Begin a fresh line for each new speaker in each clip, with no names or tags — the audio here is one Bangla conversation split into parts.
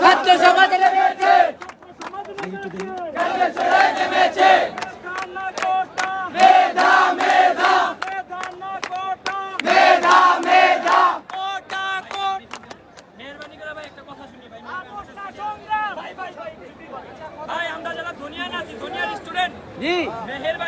ছাত্র সমাজ নেমেছে নেমেছে মেধা মেধা মেধা মেধা
মেহরবানি করে ভাই একটা কথা শুনি ভাই ভাই ভাই ভাই আমরা যারা দুনিয়া নাছি দুনিয়ার স্টুডেন্ট
জি।
মেহেরবানি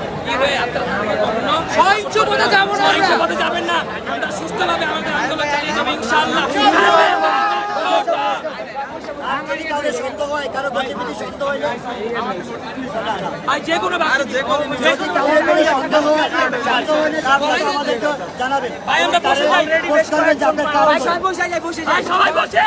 সহিংস পথে যাব না
সহিংস পথে যাবেন না। আমরা সুস্থভাবে আমাদের আন্দোলন চালিয়ে যাব ইনশাআল্লাহ। যে কোনো
জানাবেন।
ভাই আমরা বসে যাই
বসে যাই বসে
যাই। সবাই বসে।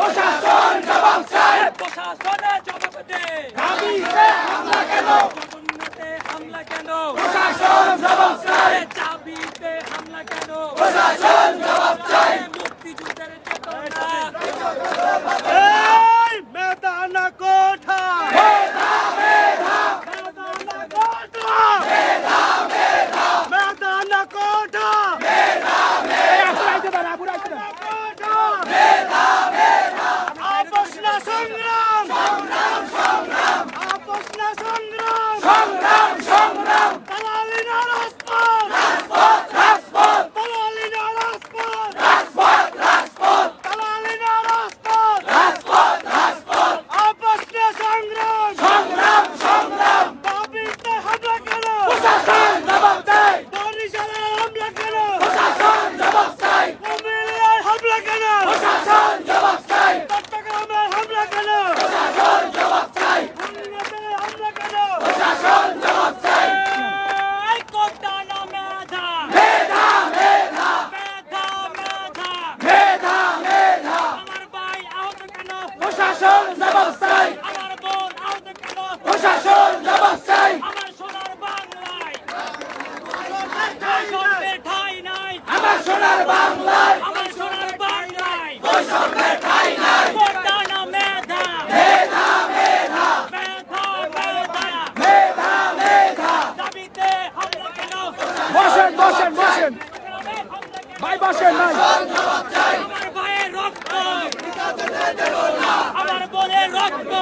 প্রশাসন জবাব চাই প্রশাসনে জবাব দে গাবিতে হামলা কেন? জগন্নাথে হামলা কেন? প্রশাসন জবাব চাই চাবিতে হামলা কেন? প্রশাসন জবাব চাই মুক্তিযুদ্ধের চেতনা
ভাই বসেন ভাই।
আমার ভাইয়ের রক্ত। আমার বোনের রক্ত।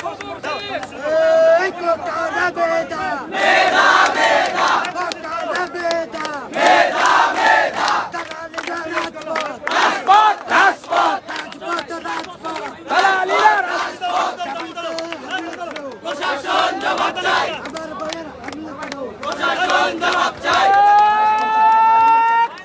খবর দিন।
এই কোটারা বেদা মেধা মেধা কোটারা বেদা মেধা মেধা দালালিরা রাজপথ
রাজপথ রাজপথ
রাজপথ রাজপথ
দালালিরা রাজপথ
দাবিতে হামলা করো
প্রশাসন জবাব চাই
আমার বইয়ের হামলা করো
প্রশাসন জবাব চাই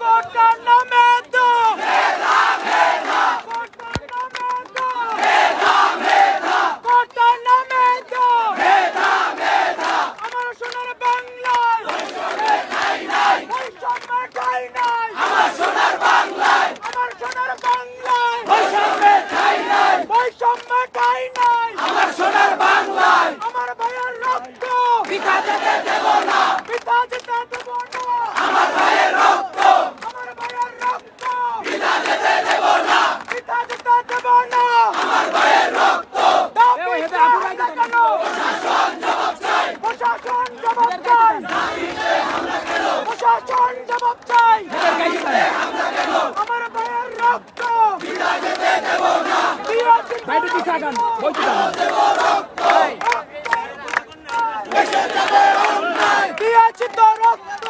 কোটা না মেধা
মেধা মেধা
কোটা না মেধা
মেধা মেধা
কোটা না মেধা
মেধা মেধা
আমার সোনার বাংলায়
বৈষম্যের ঠাঁই নাই
বৈষম্যের ঠাঁই নাই
আমার সোনার বাংলায়
আমার সোনার বাংলায়
বৈষম্যের ঠাঁই নাই
বৈষম্যের ঠাঁই নাই
আমার সোনার বাংলায়
আমার ভাইয়ের রক্ত
পিতা যেতে দেব না
পিতা যেতে দেব না
আমার ভাইয়ের রক্ত
আমার ভাইয়ের রক্ত
পিতা যেতে দেব না
পিতা যেতে দেব না
আমার ভাইয়ের রক্ত
দাবিতে হামলা কেন
প্রশাসন জবাব চাই
প্রশাসন জবাব চাই প্রশাসন জবাব চাই। আমার ভাইয়ের রক্ত।
বাইরে রক্ত।
দিয়েছি তো রক্তের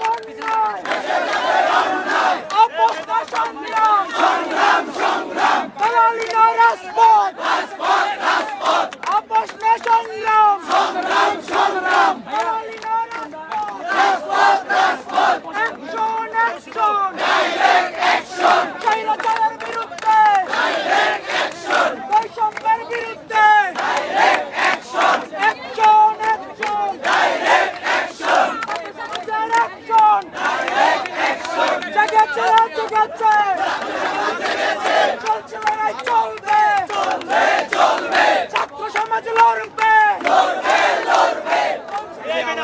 বন্যায়।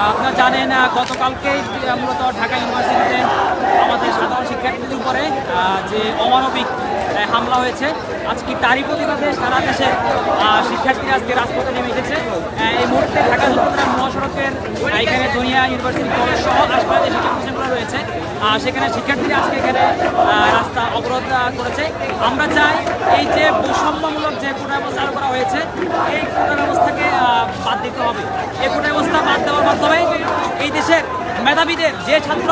আপনারা জানেন গতকালকেই মূলত ঢাকা ইউনিভার্সিটিতে আমাদের সাধারণ শিক্ষার্থীদের উপরে যে অমানবিক হামলা হয়েছে, আজকে তারই প্রতিবাদে সারা দেশে শিক্ষার্থীরা আজকে রাজপথে নেমে এসেছে। এই মুহূর্তে ঢাকা চট্টগ্রাম মহাসড়কের এখানে দুনিয়া ইউনিভার্সিটি কলেজ সহ আশপাশে শিক্ষা প্রতিষ্ঠানগুলো রয়েছে। সেখানে শিক্ষার্থীরা আজকে এখানে রাস্তা অবরোধ করেছে। আমরা চাই এই যে বৈষম্যমূলক যে কোটা ব্যবস্থা করা হয়েছে, এই কোটা ব্যবস্থাকে বাদ দিতে হবে। এই কোটা ব্যবস্থা বাদ দেওয়ার মাধ্যমে এই দেশের মেধাবীদের যে ছাত্র,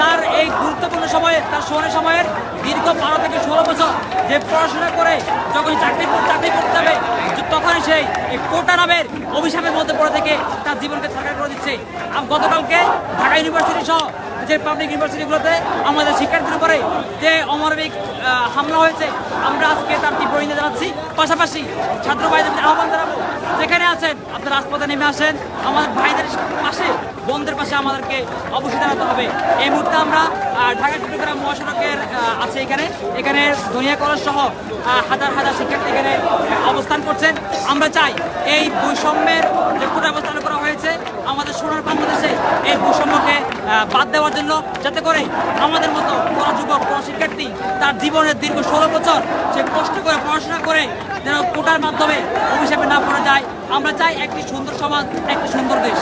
তার এই গুরুত্বপূর্ণ সময়ে, তার সোনার সময়ের দীর্ঘ বারো থেকে ষোলো বছর যে পড়াশোনা করে যখন চাকরি কর- চাকরি করতে যাবে, তখনই সেই কোটা নামের অভিশাপের মধ্যে পড়ে থেকে তার জীবনকে ছাড়া করে দিচ্ছে। আর গতকালকে ঢাকা ইউনিভার্সিটি সহ যে পাবলিক ইউনিভার্সিটিগুলোতে আমাদের শিক্ষার্থীর উপরে যে অমানবিক হামলা হয়েছে, আমরা আজকে তার তীব্র জানাচ্ছি। পাশাপাশি ছাত্র ভাইদের আহ্বান জানাব, যেখানে আছেন আপনারা রাজপথে নেমে আসেন, আমাদের ভাইদের পাশে, বন্ধের পাশে আমাদেরকে অবশ্যই দাঁড়াতে হবে। এই মুহূর্তে আমরা ঢাকা চট্টগ্রাম মহাসড়কের আছে এখানে। এখানে দুনিয়া কলেজ সহ হাজার হাজার শিক্ষার্থী এখানে অবস্থান করছেন। আমরা চাই এই বৈষম্যের যে কোটা অবস্থান করা হয়েছে আমাদের সোনার বাংলাদেশে এই বৈষম্যকে আহ, বাদ দেওয়ার জন্য যাতে করে আমাদের মতো কোনো যুবক কোনো শিক্ষার্থী তার জীবনের দীর্ঘ ষোলো বছর সে কষ্ট করে পড়াশোনা করে যেন কোটার মাধ্যমে অভিশাপে না পড়ে যায়। আমরা চাই একটি সুন্দর সমাজ, একটি সুন্দর দেশ।